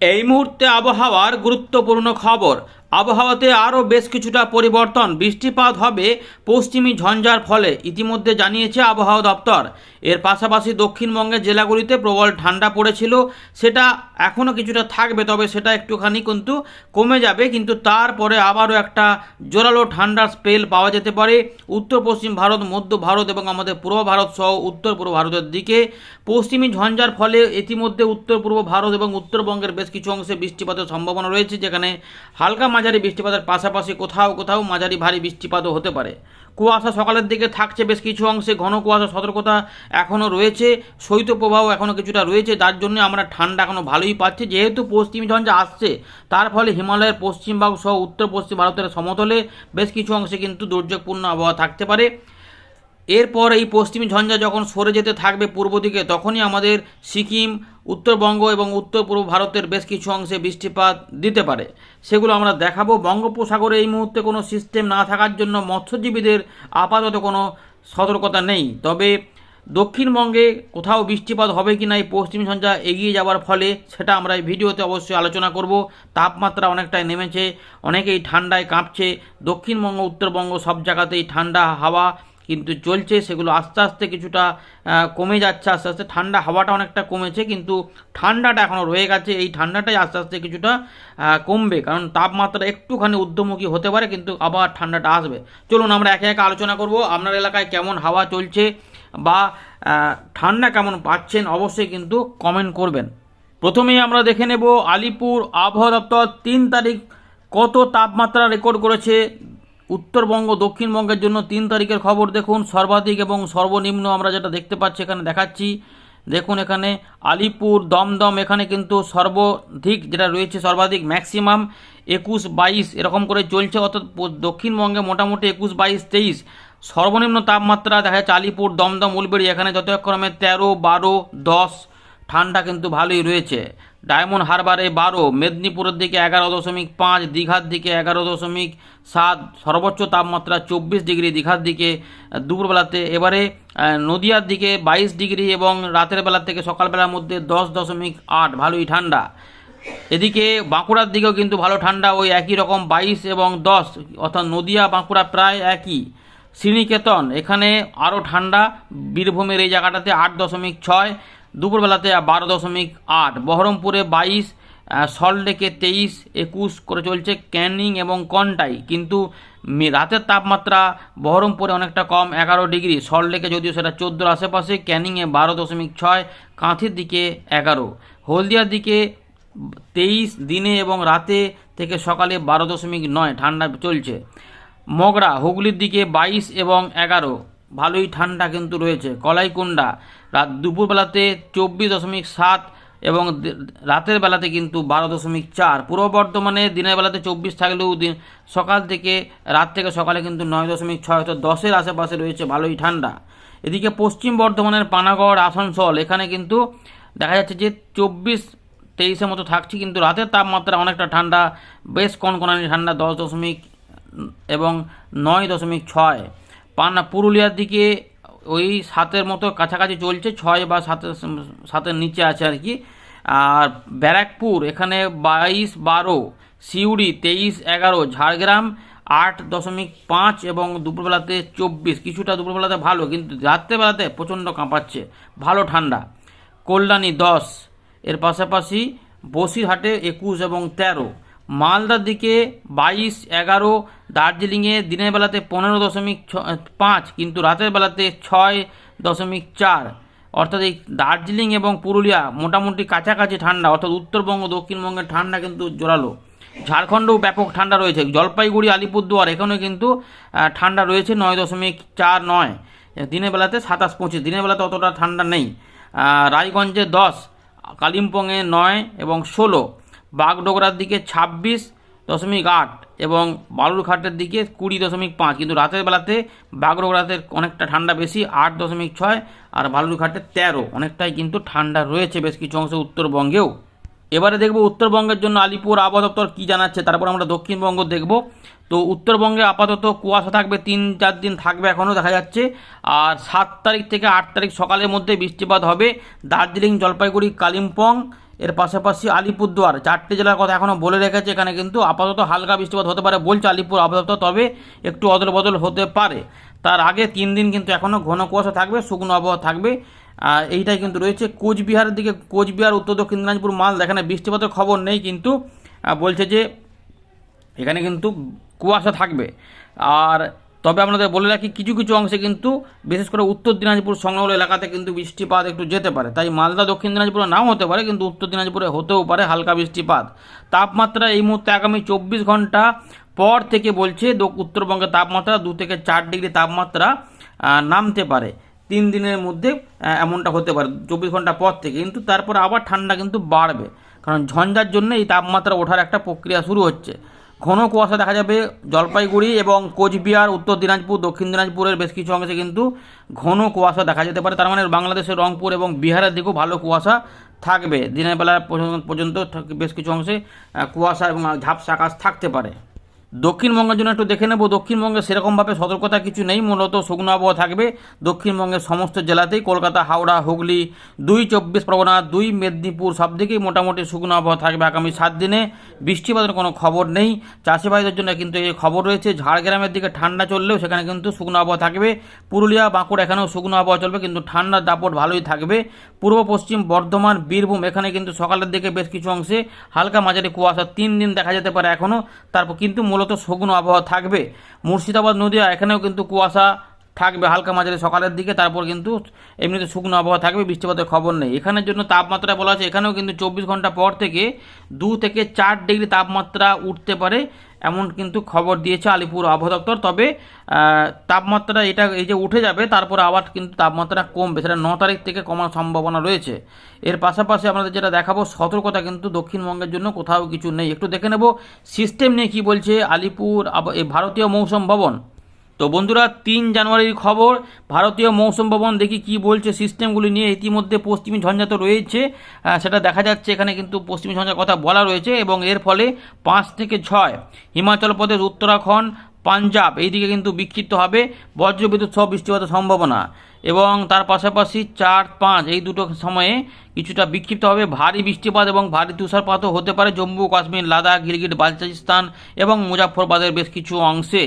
এই মুহূর্তে আবহাওয়ার গুরুত্বপূর্ণ খবর। আবহাওয়াতে আরও বেশ কিছুটা পরিবর্তন। বৃষ্টিপাত হবে পশ্চিমী ঝঞ্ঝার ফলে, ইতিমধ্যে জানিয়েছে আবহাওয়া দপ্তর। এর পাশাপাশি দক্ষিণবঙ্গের জেলাগুলিতে প্রবল ঠান্ডা পড়েছিল। সেটা এখনও কিছুটা থাকবে, তবে সেটা একটুখানি কিন্তু কমে যাবে। কিন্তু তারপরে আবারও একটা জোরালো ঠান্ডার স্পেল পাওয়া যেতে পারে। উত্তর পশ্চিম ভারত, মধ্য ভারত এবং আমাদের পূর্ব ভারত সহ উত্তর পূর্ব ভারতের দিকে। পশ্চিমী ঝঞ্ঝার ফলে ইতিমধ্যে উত্তর পূর্ব ভারত এবং উত্তরবঙ্গের বেশ কিছু অংশে বৃষ্টিপাতের সম্ভাবনা রয়েছে, যেখানে হালকা মাঝারি বৃষ্টিপাতের পাশাপাশি কোথাও কোথাও মাঝারি ভারী বৃষ্টিপাতও হতে পারে। কুয়াশা সকালের দিকে থাকছে বেশ কিছু অংশে, ঘন কুয়াশা সতর্কতা এখনও রয়েছে শৈত্যপ্রবাহ এখনও কিছুটা রয়েছে, যার জন্য আমরা ঠান্ডা এখনও ভালোই পাচ্ছি। যেহেতু পশ্চিম ঝঞ্ঝা আসছে, তার ফলে হিমালয়ের পশ্চিমবঙ্গ সহ উত্তর পশ্চিম ভারতের সমতলে বেশ কিছু অংশে কিন্তু দুর্যোগপূর্ণ আবহাওয়া থাকতে পারে। এরপর এই পশ্চিমী ঝঞ্ঝা যখন সরে যেতে থাকবে পূর্ব দিকে, তখনই আমাদের সিকিম, উত্তরবঙ্গ এবং উত্তর পূর্ব ভারতের বেশ কিছু অংশে বৃষ্টিপাত দিতে পারে। সেগুলো আমরা দেখাবো। বঙ্গোপসাগরে এই মুহূর্তে কোনো সিস্টেম না থাকার জন্য মৎস্যজীবীদের আপাতত কোনো সতর্কতা নেই। তবে দক্ষিণবঙ্গে কোথাও বৃষ্টিপাত হবে কি না এই পশ্চিম ঝঞ্ঝা এগিয়ে যাওয়ার ফলে সেটা আমরা এই ভিডিওতে অবশ্যই আলোচনা করব। তাপমাত্রা অনেকটাই নেমেছে, অনেকেই ঠান্ডায় কাঁপছে। দক্ষিণবঙ্গ, উত্তরবঙ্গ সব জায়গাতেই ঠান্ডা হাওয়া কিন্তু চলছে, সেগুলো আস্তে আস্তে কিছুটা কমে যাচ্ছে, আস্তে আস্তে ঠান্ডা হাওয়াটা অনেকটা কমেছে, কিন্তু ঠান্ডাটা এখনও রয়ে গেছে, এই ঠান্ডাটাই আস্তে আস্তে কিছুটা কমবে, কারণ তাপমাত্রা একটুখানি ঊর্ধ্বমুখী হতে পারে, কিন্তু আবার ঠান্ডাটা আসবে। চলুন, আমরা একে একে আলোচনা করব, আপনার এলাকায় কেমন হাওয়া চলছে বা ঠান্ডা কেমন পাচ্ছেন, অবশ্যই কিন্তু কমেন্ট করবেন। প্রথমেই আমরা দেখে নেব, আলিপুর আবহাওয়া দপ্তর তিন তারিখ কত তাপমাত্রা রেকর্ড করেছে উত্তরবঙ্গ, দক্ষিণবঙ্গের জন্য তিন তারিখের খবর দেখুন। সর্বাধিক এবং সর্বনিম্ন আমরা যেটা দেখতে পাচ্ছি, এখানে দেখাচ্ছি। দেখুন এখানে আলিপুর, দমদম, এখানে কিন্তু সর্বাধিক যেটা রয়েছে সর্বাধিক ম্যাক্সিমাম একুশ বাইশ এরকম করে চলছে। অর্থাৎ দক্ষিণবঙ্গে মোটামুটি একুশ বাইশ তেইশ। সর্বনিম্ন তাপমাত্রা দেখা যাচ্ছে আলিপুর, দমদম উলবেড়ি এখানে যথাক্রমে তেরো, বারো, দশ। ঠান্ডা কিন্তু ভালোই রয়েছে। ডায়মন্ড হারবারে বারো, মেদিনীপুরের দিকে এগারো দশমিক পাঁচ, দীঘার দিকে এগারো দশমিক সাত, সর্বোচ্চ তাপমাত্রা চব্বিশ ডিগ্রি দীঘার দিকে দুপুরবেলাতে এবারে নদিয়ার দিকে বাইশ ডিগ্রি এবং রাতের বেলা থেকে সকালবেলার মধ্যে দশ দশমিক আট, ভালোই ঠান্ডা। এদিকে বাঁকুড়ার দিকেও কিন্তু ভালো ঠান্ডা, ওই একই রকম বাইশ এবং দশ, অর্থাৎ নদিয়া, বাঁকুড়া প্রায় একই। শ্রীনিকেতন, এখানে আরও ঠান্ডা, বীরভূমের এই জায়গাটাতে আট দশমিক ছয় দুপুরবেলাতে বারো দশমিক আট, বহরমপুরে বাইশ সল্টলেকে তেইশ, একুশ করে চলছে ক্যানিং এবং কন্টাই। কিন্তু রাতের তাপমাত্রা বহরমপুরে অনেকটা কম, এগারো ডিগ্রি। সল্টলেকে যদিও সেটা চোদ্দোর আশেপাশে, ক্যানিংয়ে বারো দশমিক ছয়, কাঁথির দিকে এগারো। হলদিয়ার দিকে তেইশ দিনে এবং রাতে থেকে সকালে বারো দশমিক নয়, ঠান্ডা চলছে। মগরা, হুগলির দিকে বাইশ এবং এগারো। ভালোই ঠান্ডা কিন্তু রয়েছে। কলাইকুণ্ডা রাত দুপুরবেলাতে চব্বিশ দশমিক সাত এবং রাতের বেলাতে কিন্তু বারো দশমিক চার। পূর্ব বর্ধমানে দিনের বেলাতে চব্বিশ থাকলেও দিন সকাল থেকে রাত থেকে সকালে কিন্তু নয় দশমিক ছয় তো দশের আশেপাশে রয়েছে ভালোই ঠান্ডা। এদিকে পশ্চিম বর্ধমানের পানাগড়, আসানসোল, এখানে কিন্তু দেখা যাচ্ছে যে চব্বিশ তেইশের মতো থাকছে, কিন্তু রাতের তাপমাত্রা অনেকটা ঠান্ডা, বেশ কনকনানি ঠান্ডা, দশ দশমিক এবং নয় দশমিক ছয়। পানা পুরুলিয়ার দিকে ওই সাতের মতো কাছাকাছি চলছে, ছয় বা সাতের সাতের নিচে আছে আর কি। আর ব্যারাকপুর, এখানে বাইশ বারো, সিউড়ি তেইশ এগারো, ঝাড়গ্রাম আট দশমিক পাঁচ এবং দুপুরবেলাতে চব্বিশ। কিছুটা দুপুরবেলাতে ভালো, কিন্তু রাত্রেবেলাতে প্রচণ্ড কাঁপাচ্ছে, ভালো ঠান্ডা। কল্যাণী দশ, এর পাশাপাশি বসিরহাটে একুশ এবং তেরো। মালদার দিকে বাইশ এগারো, দার্জিলিংয়ে দিনের বেলাতে পনেরো দশমিক পাঁচ, কিন্তু রাতের বেলাতে ছয় দশমিক চার। অর্থাৎ এই দার্জিলিং এবং পুরুলিয়া মোটামুটি কাছাকাছি ঠান্ডা, অর্থাৎ উত্তরবঙ্গ, দক্ষিণবঙ্গের ঠান্ডা কিন্তু জোরালো। ঝাড়খণ্ডেও ব্যাপক ঠান্ডা রয়েছে। জলপাইগুড়ি, আলিপুরদুয়ার এখানেও কিন্তু ঠান্ডা রয়েছে নয় দশমিক চার নয়। দিনের বেলাতে সাতাশ পঁচিশ, দিনের বেলাতে অতটা ঠান্ডা নেই। রায়গঞ্জে দশ, কালিম্পংয়ে নয় এবং ষোলো। বাগডোগরার দিকে ছাব্বিশ দশমিক আট এবং বালুরঘাটের দিকে কুড়ি দশমিক পাঁচ। কিন্তু রাতের বেলাতে বাগডোগরাতে অনেকটা ঠান্ডা বেশি, আট দশমিক ছয় আর বালুরঘাটে তেরো। অনেকটাই কিন্তু ঠান্ডা রয়েছে বেশ কিছু অংশে উত্তরবঙ্গেও। এবারে দেখব উত্তরবঙ্গের জন্য আলিপুর আবহাওয়া দপ্তর কী জানাচ্ছে, তারপর আমরা দক্ষিণবঙ্গ দেখব। তো উত্তরবঙ্গে আপাতত কুয়াশা থাকবে, তিন চার দিন থাকবে এখনও দেখা যাচ্ছে। আর সাত তারিখ থেকে আট তারিখ সকালের মধ্যে বৃষ্টিপাত হবে। দার্জিলিং, জলপাইগুড়ি, কালিম্পং এর পাশাপাশি আলিপুরদুয়ার, চারটে জেলার কথা এখনও বলে রেখেছে, এখানে কিন্তু আপাতত হালকা বৃষ্টিপাত হতে পারে বলছে আলিপুর আপাতত, তবে একটু অদল বদল হতে পারে। তার আগে তিন দিন কিন্তু এখনও ঘন কুয়াশা থাকবে, শুকনো আবহাওয়া থাকবে। আর এইটাই কিন্তু রয়েছে কোচবিহারের দিকে, কোচবিহার, উত্তর দক্ষিণ দিনাজপুর মাল এখানে বৃষ্টিপাতের খবর নেই কিন্তু বলছে যে এখানে কিন্তু কুয়াশা থাকবে। আর তবে আপনাদের বলে রাখি, কিছু কিছু অংশে কিন্তু, বিশেষ করে উত্তর দিনাজপুর সংলগ্ন এলাকাতে কিন্তু বৃষ্টিপাত একটু যেতে পারে। তাই মালদা, দক্ষিণ দিনাজপুরে নাও হতে পারে, কিন্তু উত্তর দিনাজপুরে হতেও পারে হালকা বৃষ্টিপাত। তাপমাত্রা এই মুহূর্তে আগামী চব্বিশ ঘণ্টা পর থেকে বলছে উত্তরবঙ্গের তাপমাত্রা দু থেকে চার ডিগ্রি তাপমাত্রা নামতে পারে। তিন দিনের মধ্যে এমনটা হতে পারে, চব্বিশ ঘণ্টা পর থেকে। কিন্তু তারপর আবার ঠান্ডা কিন্তু বাড়বে। কারণ ঝঞ্ঝার জন্য এই তাপমাত্রা ওঠার একটা প্রক্রিয়া শুরু হচ্ছে। ঘন কুয়াশা দেখা যাবে, জলপাইগুড়ি এবং কোচবিহার, উত্তর দিনাজপুর, দক্ষিণ দিনাজপুরের বেশ কিছু অংশে কিন্তু ঘন কুয়াশা দেখা যেতে পারে। তার মানে বাংলাদেশের রংপুর এবং বিহারের দিকেও ভালো কুয়াশা থাকবে। দিনের বেলা পর্যন্ত- বেশ কিছু অংশে কুয়াশা এবং ঝাপসা আকাশ থাকতে পারে। দক্ষিণবঙ্গের জন্য একটু দেখে নেব। দক্ষিণবঙ্গে সেরকমভাবে সতর্কতা কিছু নেই, মূলত শুকনো আবহাওয়া থাকবে। দক্ষিণবঙ্গের সমস্ত জেলাতেই কলকাতা, হাওড়া, হুগলি, দুই চব্বিশ পরগনা, দুই মেদিনীপুর সব দিকেই মোটামুটি শুকনো আবহাওয়া থাকবে আগামী সাত দিনে। বৃষ্টিপাতের কোনো খবর নেই। চাষিভাইদের জন্য কিন্তু এই খবর রয়েছে, ঝাড়গ্রামের দিকে ঠান্ডা চললেও সেখানে কিন্তু শুকনো আবহাওয়া থাকবে। পুরুলিয়া, বাঁকুড়া এখানেও শুকনো আবহাওয়া চলবে, কিন্তু ঠান্ডার দাপট ভালোই থাকবে। পূর্ব, পশ্চিম, বর্ধমান, বীরভূম এখানে কিন্তু সকালের দিকে বেশ কিছু অংশে হালকা মাঝারি কুয়াশা তিন দিন দেখা যেতে পারে এখনও তারপর কিন্তু মূলত শুকনো আবহাওয়া থাকবে। মুর্শিদাবাদ, নদীয়া, এখানেও কিন্তু কুয়াশা থাকবে হালকা মাঝারি সকালের দিকে। তারপর কিন্তু এমনিতে শুকনো আবহাওয়া থাকবে, বৃষ্টিপাতের খবর নেই। এখানের জন্য তাপমাত্রা বলা আছে এখানেও কিন্তু চব্বিশ ঘণ্টা পর থেকে দু থেকে চার ডিগ্রি তাপমাত্রা উঠতে পারে। এমন কিন্তু খবর দিয়েছে আলিপুর আবহাওয়া দপ্তর। তবে তাপমাত্রা এটা এই যে উঠে যাবে, তারপর আবার কিন্তু তাপমাত্রা কমবে। সেটা ন তারিখ থেকে কমার সম্ভাবনা রয়েছে। এর পাশাপাশি আমাদের যেটা দেখাবো, সতর্কতা কিন্তু দক্ষিণবঙ্গের জন্য কোথাও কিছু নেই। একটু দেখে নেব সিস্টেম নিয়ে কী বলছে আলিপুর ভারতীয় মৌসুম ভবন? তো বন্ধুরা, তিন জানুয়ারির খবর। ভারতীয় মৌসুম ভবন দেখি কি বলছে সিস্টেমগুলি নিয়ে। ইতিমধ্যে পশ্চিমী ঝঞ্ঝা তো রয়েছে। সেটা দেখা যাচ্ছে। এখানে কিন্তু পশ্চিমী ঝঞ্ঝার কথা বলা রয়েছে এবং এর ফলে পাঁচ থেকে ছয় হিমাচল প্রদেশ, উত্তরাখণ্ড, পাঞ্জাব এইদিকে কিন্তু বিক্ষিপ্ত হবে। বজ্রবিদ্যুৎ সহ বৃষ্টিপাতের সম্ভাবনা। এবং তার পাশাপাশি চার পাঁচ এই দুটো সময়ে কিছুটা বিক্ষিপ্ত হবে। ভারী বৃষ্টিপাত এবং ভারী তুষারপাতও হতে পারে। জম্মু কাশ্মীর, লাদাখ, গিলগিট, বালচিস্তান এবং মুজাফরবাদের বেশ কিছু অংশে।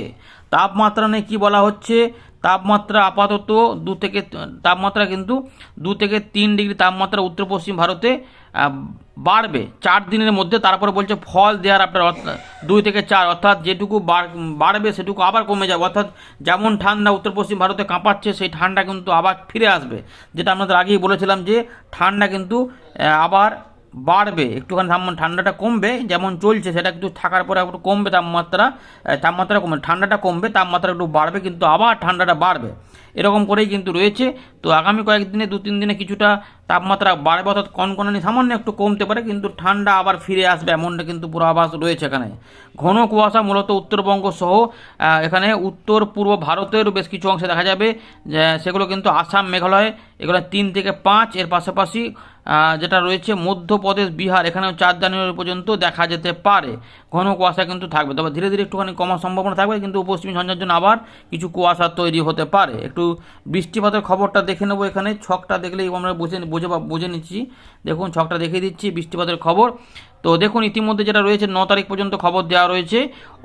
তাপমাত্রা নিয়ে কী বলা হচ্ছে? তাপমাত্রা আপাতত দু থেকে তাপমাত্রা কিন্তু দু থেকে তিন ডিগ্রি তাপমাত্রা উত্তর পশ্চিম ভারতে বাড়বে। চার দিনের মধ্যে তারপরে বলছে ফল দেওয়ার আপনার দুই থেকে চার, অর্থাৎ যেটুকু বাড়- বাড়বে সেটুকু আবার কমে যাবে। অর্থাৎ যেমন ঠান্ডা উত্তর পশ্চিম ভারতে কাঁপাচ্ছে, সেই ঠান্ডা কিন্তু আবার ফিরে আসবে। যেটা আপনাদের আগেই বলেছিলাম যে ঠান্ডা কিন্তু আবার বাড়বে, একটুখানি তাপমান ঠান্ডাটা কমবে, যেমন চলছে, সেটা একটু থাকার পরে একটু কমবে তাপমাত্রা তাপমাত্রা কমবে, ঠান্ডাটা কমবে, তাপমাত্রা একটু বাড়বে, কিন্তু আবার ঠান্ডাটা বাড়বে। এরকম করেই কিন্তু রয়েছে। তো আগামী কয়েকদিনে, দু তিন দিনে কিছুটা তাপমাত্রা বাড়বে, অর্থাৎ কনকনানি সামান্য একটু কমতে পারে, কিন্তু ঠান্ডা আবার ফিরে আসবে, এমনটা কিন্তু পূর্বাভাস রয়েছে এখানে। ঘন কুয়াশা, মূলত উত্তরবঙ্গ সহ এখানে উত্তর, পূর্ব ভারতের বেশ কিছু অংশে দেখা যাবে সেগুলো কিন্তু আসাম, মেঘালয়, এগুলো তিন থেকে পাঁচ, এর পাশাপাশি যেটা রয়েছে মধ্যপ্রদেশ, বিহার, এখানেও চার জানুয়ারি পর্যন্ত দেখা যেতে পারে। ঘন কুয়াশা কিন্তু থাকবে। তবে ধীরে ধীরে একটুখানি কমার সম্ভাবনা থাকবে, কিন্তু পশ্চিমী ঝঞ্ঝার জন্য আবার কিছু কুয়াশা তৈরি হতে পারে। একটু বৃষ্টিপাতের খবরটা দেখে নেব এখানে। ছকটা দেখলেই আমরা বুঝে বুঝে বুঝে নিচ্ছি। দেখুন, ছকটা দেখিয়ে দিচ্ছি বৃষ্টিপাতের খবর। তো দেখুন, ইতিমধ্যে যেটা রয়েছে, ন তারিখ পর্যন্ত খবর দেওয়া রয়েছে।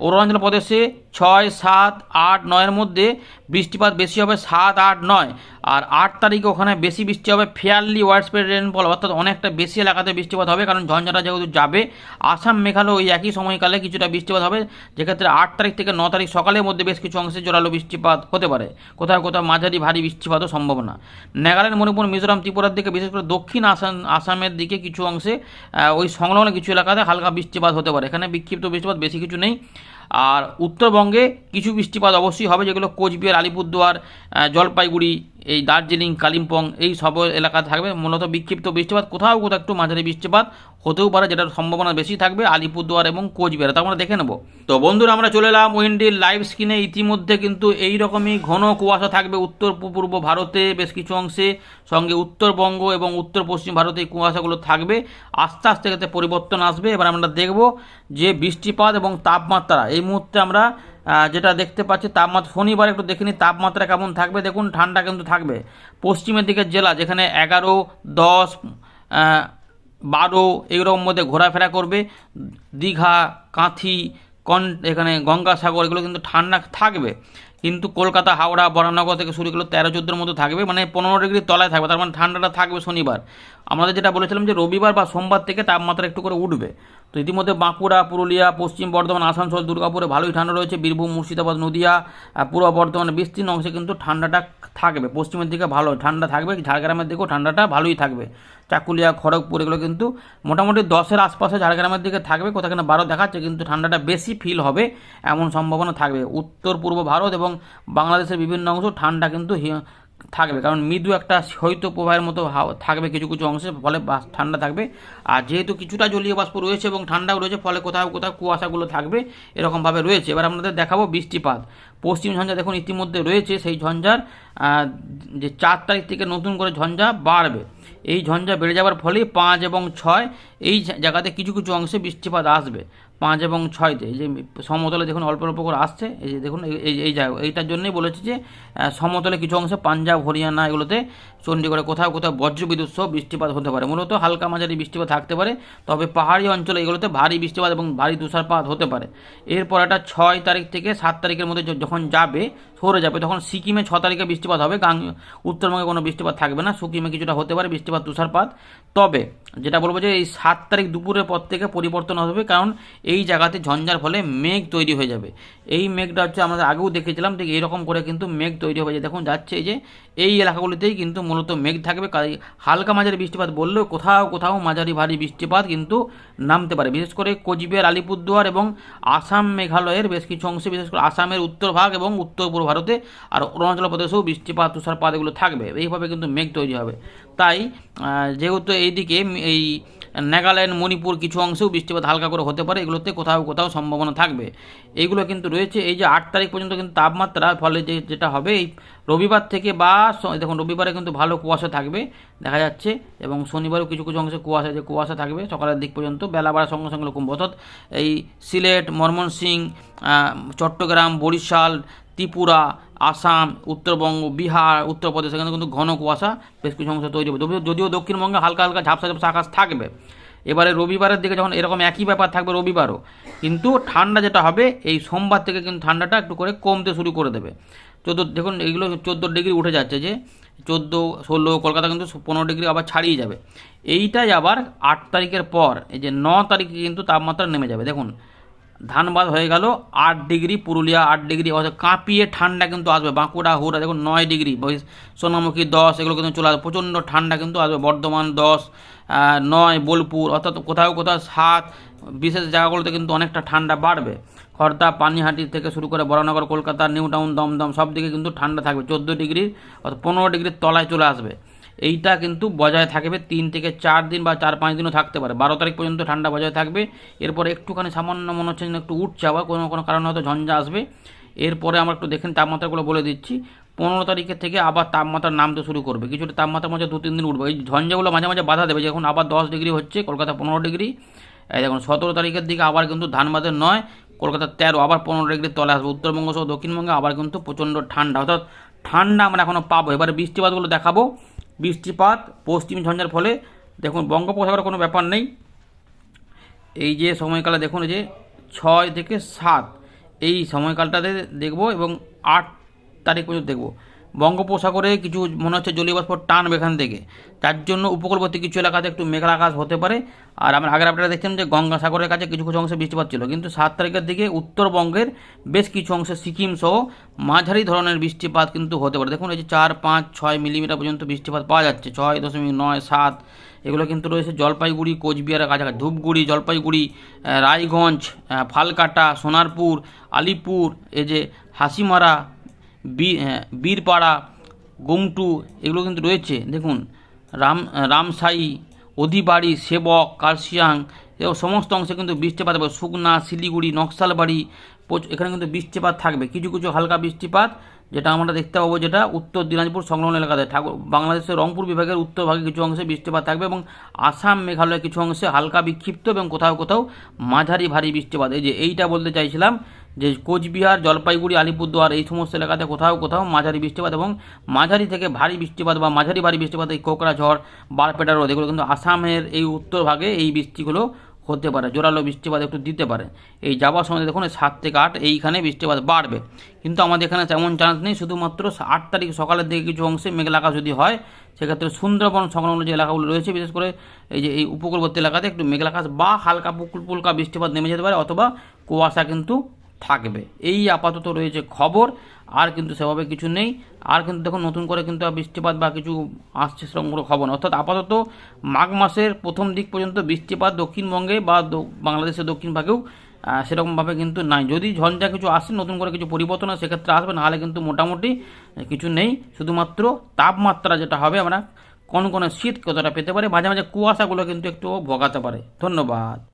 অরুণাচল প্রদেশে ছয়, সাত, আট, নয়ের মধ্যে বৃষ্টিপাত বেশি হবে সাত, আট, নয়। আর আট তারিখে ওখানে বেশি বৃষ্টি হবে ফেয়ারলি ওয়াইড স্প্রেড রেনফল অর্থাৎ অনেকটা বেশি এলাকাতে বৃষ্টিপাত হবে, কারণ ঝঞ্ঝাটা যেহেতু যাবে। আসাম, মেঘালয় ওই একই সময়কালে কিছুটা বৃষ্টিপাত হবে। যেক্ষেত্রে আট তারিখ থেকে ন তারিখ সকালের মধ্যে বেশ কিছু অংশে জোরালো বৃষ্টিপাত হতে পারে। কোথাও কোথাও মাঝারি ভারী বৃষ্টিপাতও সম্ভব সম্ভাবনা। নাগাল্যান্ড, মণিপুর, মিজোরাম, ত্রিপুরার দিকে, বিশেষ করে দক্ষিণ আসাম, আসামের দিকে কিছু অংশে ওই সংলগ্ন কিছু এলাকাতে হালকা বৃষ্টিপাত হতে পারে। এখানে বিক্ষিপ্ত বৃষ্টিপাত বেশি কিছু নেই। আর উত্তরবঙ্গে কিছু বৃষ্টিপাত অবশ্যই হবে, যেগুলো কোচবিহার, আলিপুরদুয়ার জলপাইগুড়ি এই দার্জিলিং, কালিম্পং এই সব এলাকা থাকবে। মূলত বিক্ষিপ্ত বৃষ্টিপাত, কোথাও কোথাও একটু মাঝারি বৃষ্টিপাত হতেও পারে, যেটার সম্ভাবনা বেশি থাকবে আলিপুরদুয়ার এবং কোচবিহার। তা আমরা দেখে নেব। তো বন্ধুরা, আমরা চলে এলাম উইন্ডির লাইভ স্ক্রিনে। ইতিমধ্যে কিন্তু এই রকমই ঘন কুয়াশা থাকবে উত্তর পূর্ব ভারতে বেশ কিছু অংশে। সঙ্গে উত্তরবঙ্গ এবং উত্তর পশ্চিম ভারতে এই কুয়াশাগুলো থাকবে। আস্তে আস্তে এতে পরিবর্তন আসবে। এবার আমরা দেখব যে বৃষ্টিপাত এবং তাপমাত্রা। এই মুহূর্তে আমরা যেটা দেখতে পাচ্ছি, তাপমাত্রা শনিবার একটু দেখে নিই তাপমাত্রা কেমন থাকবে দেখুন, ঠান্ডা কিন্তু থাকবে। পশ্চিমের দিকের জেলা যেখানে এগারো, দশ বারো, এইরকম মধ্যে ঘোরাফেরা করবে। দীঘা, কাঁথি, কন, এখানে গঙ্গাসাগর, এগুলো কিন্তু ঠান্ডা থাকবে। কিন্তু কলকাতা, হাওড়া, বরানগর থেকে শুরু করলে তেরো, চোদ্দোর মতো থাকবে মানে পনেরো ডিগ্রি তলায় থাকবে, তার মানে ঠান্ডাটা থাকবে শনিবার। আমাদের যেটা বলেছিলাম যে রবিবার বা সোমবার থেকে তাপমাত্রা একটু করে উঠবে। তো ইতিমধ্যে বাঁকুড়া, পুরুলিয়া, পশ্চিম বর্ধমান, আসানসোল, দুর্গাপুরে ভালোই ঠান্ডা রয়েছে, বীরভূম, মুর্শিদাবাদ, নদিয়া পূর্ব বর্ধমানে বিস্তীর্ণ অংশে কিন্তু ঠান্ডাটা থাকবে। পশ্চিমের দিকে ভালো, ঠান্ডা থাকবে, ঝাড়গ্রামের দিকেও ঠান্ডাটা ভালোই থাকবে। চাকুলিয়া, খড়গপুর এগুলো কিন্তু মোটামুটি দশের আশপাশে ঝাড়গ্রামের দিকে থাকবে, কোথাও কিনা বারো দেখাচ্ছে, কিন্তু ঠান্ডাটা বেশি ফিল হবে, এমন সম্ভাবনা থাকবে। উত্তর পূর্ব ভারত এবং বাংলাদেশের বিভিন্ন অংশ ঠান্ডা কিন্তু থাকবে। কারণ মৃদু একটা শৈত্য প্রবাহের মতো থাকবে কিছু কিছু অংশে, ফলে ঠান্ডা থাকবে। আর যেহেতু কিছুটা জলীয় বাষ্প রয়েছে এবং ঠান্ডাও রয়েছে, ফলে কোথাও কোথাও কুয়াশাগুলো থাকবে, এরকমভাবে রয়েছে। এবার আপনাদের দেখাবো বৃষ্টিপাত। পশ্চিম ঝঞ্ঝা দেখুন ইতিমধ্যে রয়েছে, সেই ঝঞ্ঝার যে চার তারিখ থেকে নতুন করে ঝঞ্ঝা বাড়বে। এই ঝঞ্ঝা বেড়ে যাওয়ার ফলে পাঁচ এবং ছয় এই জায়গাতে কিছু কিছু অংশে বৃষ্টিপাত আসবে। পাঁচ এবং ছয়তে এই যে সমতলে দেখুন অল্প অল্প করে আসছে, এই যে দেখুন, এই- এই জায়গা, এইটার জন্যই বলেছি যে সমতলে কিছু অংশে পাঞ্জাব, হরিয়ানা এগুলোতে চণ্ডীগড়ে কোথাও কোথাও বজ্রবিদ্যুৎ সহ বৃষ্টিপাত হতে পারে। মূলত হালকা মাঝারি বৃষ্টিপাত থাকতে পারে, তবে পাহাড়ি অঞ্চলে এগুলোতে ভারী বৃষ্টিপাত এবং ভারী তুষারপাত হতে পারে। এরপর এটা ছয় তারিখ থেকে সাত তারিখের মধ্যে যখন যাবে, সরে যাবে, তখন সিকিমে ছ তারিখে বৃষ্টিপাত হবে। গাং উত্তরবঙ্গে কোনো বৃষ্টিপাত থাকবে না, সিকিমে কিছুটা হতে পারে বৃষ্টিপাত, তুষারপাত। তবে যেটা বলব যে এই সাত তারিখ দুপুরের পর থেকে পরিবর্তন হবে, কারণ এই জায়গাতে ঝঞ্ঝার ফলে মেঘ তৈরি হয়ে যাবে। এই মেঘটা হচ্ছে আমরা আগেও দেখেছিলাম, ঠিক এইরকম করে কিন্তু মেঘ তৈরি হয়ে যায় দেখুন, যাচ্ছে যে এই এলাকাগুলিতেই কিন্তু মূলত মেঘ থাকবে হালকা মাঝারি বৃষ্টিপাত বললেও কোথাও কোথাও মাঝারি ভারী বৃষ্টিপাত কিন্তু নামতে পারে। বিশেষ করে কোচবিহার, আলিপুরদুয়ার এবং আসাম মেঘালয়ের বেশ কিছু অংশে, বিশেষ করে আসামের উত্তর ভাগ এবং উত্তর পূর্ব ভারতে আর অরুণাচল প্রদেশেও বৃষ্টিপাত, তুষারপাত এগুলো থাকবে। এইভাবে কিন্তু মেঘ তৈরি হবে। তাই যেহেতু এইদিকে এই নাগাল্যান্ড, মণিপুর কিছু অংশেও বৃষ্টিপাত হালকা করে হতে পারে। এগুলোতে কোথাও কোথাও সম্ভাবনা থাকবে। এইগুলো কিন্তু রয়েছে। এই যে আট তারিখ পর্যন্ত কিন্তু তাপমাত্রা, ফলে যে যেটা হবে, এই রবিবার থেকে বা দেখুন, রবিবারে কিন্তু ভালো কুয়াশা থাকবে, দেখা যাচ্ছে। এবং শনিবারও কিছু কিছু অংশে কুয়াশা, যে কুয়াশা থাকবে সকালের দিক পর্যন্ত। বেলা বাড়ার সঙ্গে সঙ্গে এরকম অর্থাৎ এই সিলেট ময়মনসিং চট্টগ্রাম, বরিশাল, ত্রিপুরা আসাম, উত্তরবঙ্গ, বিহার, উত্তরপ্রদেশ, এখানে কিন্তু ঘন কুয়াশা, বেশ কিছু অংশ তৈরি হবে। যদিও- দক্ষিণবঙ্গে হালকা হালকা ঝাপসা ঝাপসা আকাশ থাকবে। এবারে রবিবারের দিকে যখন এরকম একই ব্যাপার থাকবে রবিবারও, কিন্তু ঠান্ডা যেটা হবে, এই সোমবার থেকে কিন্তু ঠান্ডাটা একটু করে কমতে শুরু করে দেবে। চোদ্দ দেখুন, এগুলো চোদ্দ ডিগ্রি উঠে যাচ্ছে যে, চোদ্দ, ষোলো, কলকাতা কিন্তু পনেরো ডিগ্রি আবার ছাড়িয়ে যাবে। এইটাই আবার আট তারিখের পর, এই যে ন তারিখে কিন্তু তাপমাত্রা নেমে যাবে। দেখুন ধানবাদ হয়ে গেল, আট ডিগ্রি পুরুলিয়া, আট ডিগ্রি অর্থাৎ কাঁপিয়ে ঠান্ডা কিন্তু আসবে, বাঁকুড়া, হুড়া, দেখুন নয় ডিগ্রি সোনামুখী দশ, এগুলো কিন্তু চলে আসবে, প্রচণ্ড ঠান্ডা কিন্তু আসবে, বর্ধমান দশ নয়, বোলপুর, অর্থাৎ কোথাও কোথাও সাত, বিশেষ জায়গাগুলোতে কিন্তু অনেকটা ঠান্ডা বাড়বে। খর্দা, পানিহাটি থেকে শুরু করে বরানগর কলকাতা নিউ টাউন দমদম, সব দিকে কিন্তু ঠান্ডা থাকবে, চোদ্দ ডিগ্রি অর্থাৎ পনেরো ডিগ্রির তলায় চলে আসবে। এইটা কিন্তু বজায় থাকবে তিন থেকে চার দিন বা চার পাঁচ দিনও থাকতে পারে। বারো তারিখ পর্যন্ত ঠান্ডা বজায় থাকবে। এরপর একটুখানি সামান্য মনে হচ্ছে একটু উঠছে আবার কোনো কোনো কারণে হয়তো ঝঞ্ঝা আসবে। এরপরে আমরা একটু দেখেন তাপমাত্রাগুলো বলে দিচ্ছি। পনেরো তারিখের থেকে আবার তাপমাত্রা নামতে শুরু করবে। কিছুটা তাপমাত্রার মধ্যে দু তিন দিন উঠবে। এই ঝঞ্ঝাগুলো মাঝে মাঝে বাধা দেবে। যখন আবার দশ ডিগ্রি হচ্ছে, কলকাতা পনেরো ডিগ্রি। এই দেখুন, সতেরো তারিখের দিকে আবার কিন্তু ধানবাদের নয়, কলকাতা তেরো, আবার পনেরো ডিগ্রি তলে আসবে। উত্তরবঙ্গ সহ দক্ষিণবঙ্গে আবার কিন্তু প্রচণ্ড ঠান্ডা। অর্থাৎ ঠান্ডা আমরা এখনও পাবো। এবারে বৃষ্টিপাতগুলো দেখাবো। বৃষ্টিপাত, পশ্চিম ঝঞ্ঝার ফলে। দেখুন, বঙ্গোপসাগরে কোনো ব্যাপার নেই। এই যে সময়কালে, দেখুন যে ছয় থেকে সাত। এই সময়কালটাতে দেখব এবং আট তারিখ পর্যন্ত দেখব। বঙ্গোপসাগরে কিছু মনে হচ্ছে জলীয় বাষ্প টানবে এখান থেকে। তার জন্য উপকূলবর্তী কিছু এলাকাতে একটু মেঘলা আকাশ হতে পারে। আর আমরা আগের আপনারা দেখছেন যে গঙ্গাসাগরের কাছে কিছু কিছু অংশে বৃষ্টিপাত ছিল। কিন্তু সাত তারিখের দিকে উত্তরবঙ্গের বেশ কিছু অংশে সিকিম সহ মাঝারি ধরনের বৃষ্টিপাত কিন্তু হতে পারে। দেখুন, এই যে চার, পাঁচ, ছয় মিলিমিটার পর্যন্ত বৃষ্টিপাত পাওয়া যাচ্ছে। ছয় দশমিক নয়, সাত, এগুলো কিন্তু রয়েছে জলপাইগুড়ি, কোচবিহারের কাছাকাছি। ধূপগুড়ি, জলপাইগুড়ি রায়গঞ্জ ফালকাটা, সোনারপুর, আলিপুর, এই যে হাসিমারা বীরপাড়া, গুমটু এগুলো কিন্তু রয়েছে। দেখুন, রাম, রামসাই, অধিবাড়ি, সেবক, কালসিয়াং এবং সমস্ত অংশে কিন্তু বৃষ্টিপাত হবে। সুগনা, শিলিগুড়ি, নকশালবাড়ি এখানে কিন্তু বৃষ্টিপাত থাকবে। কিছু কিছু হালকা বৃষ্টিপাত, যেটা আমরা দেখতে পাবো যেটা উত্তর দিনাজপুর সংলগ্ন এলাকাতে। ঠাকুর, বাংলাদেশের রংপুর বিভাগের উত্তর ভাগে কিছু অংশে বৃষ্টিপাত থাকবে এবং আসাম, মেঘালয়ের কিছু অংশে হালকা বিক্ষিপ্ত এবং কোথাও কোথাও মাঝারি ভারী বৃষ্টিপাত। এই যে, এইটা বলতে চাইছিলাম যে কোচবিহার, জলপাইগুড়ি, আলিপুরদুয়ার এই সমস্ত এলাকাতে কোথাও কোথাও মাঝারি বৃষ্টিপাত এবং মাঝারি থেকে ভারী বৃষ্টিপাত বা মাঝারি ভারী বৃষ্টিপাত এই কোকড়াঝড় বারপেটা রোদ, এগুলো কিন্তু আসামের এই উত্তর ভাগে এই বৃষ্টিগুলো হতে পারে, জোরালো বৃষ্টিপাত একটু দিতে পারে। এই যাওয়ার সময় দেখুন সাত থেকে আট এইখানে বৃষ্টিপাত বাড়বে। কিন্তু আমাদের এখানে তেমন চান্স নেই, শুধুমাত্র আট তারিখ সকালের দিকে কিছু অংশে মেঘলা আকাশ যদি হয়, সেক্ষেত্রে সুন্দরবন সংলগ্ন যে এলাকাগুলো রয়েছে, বিশেষ করে এই যে এই উপকূলবর্তী এলাকাতে একটু মেঘলা আকাশ বা হালকা পুকুল পুলকা বৃষ্টিপাত নেমে যেতে পারে, অথবা কুয়াশা কিন্তু থাকবে। এই আপাতত রয়েছে খবর, আর কিন্তু সেভাবে কিছু নেই। আর কিন্তু দেখুন, নতুন করে কিন্তু বৃষ্টিপাত বা কিছু আসছে সেরকম কোনো খবর অর্থাৎ আপাতত মাঘ মাসের প্রথম দিক পর্যন্ত বৃষ্টিপাত দক্ষিণবঙ্গে বা বাংলাদেশের দক্ষিণ ভাগেও সেরকমভাবে কিন্তু নাই। যদি ঝঞ্ঝা কিছু আসে, নতুন করে কিছু পরিবর্তন সেক্ষেত্রে আসবে। নাহলে কিন্তু মোটামুটি কিছু নেই। শুধুমাত্র তাপমাত্রা যেটা হবে, আমরা কোন কোন শীত কতটা পেতে পারে, মাঝে মাঝে কুয়াশাগুলো কিন্তু একটু ভোগাতে পারে। ধন্যবাদ।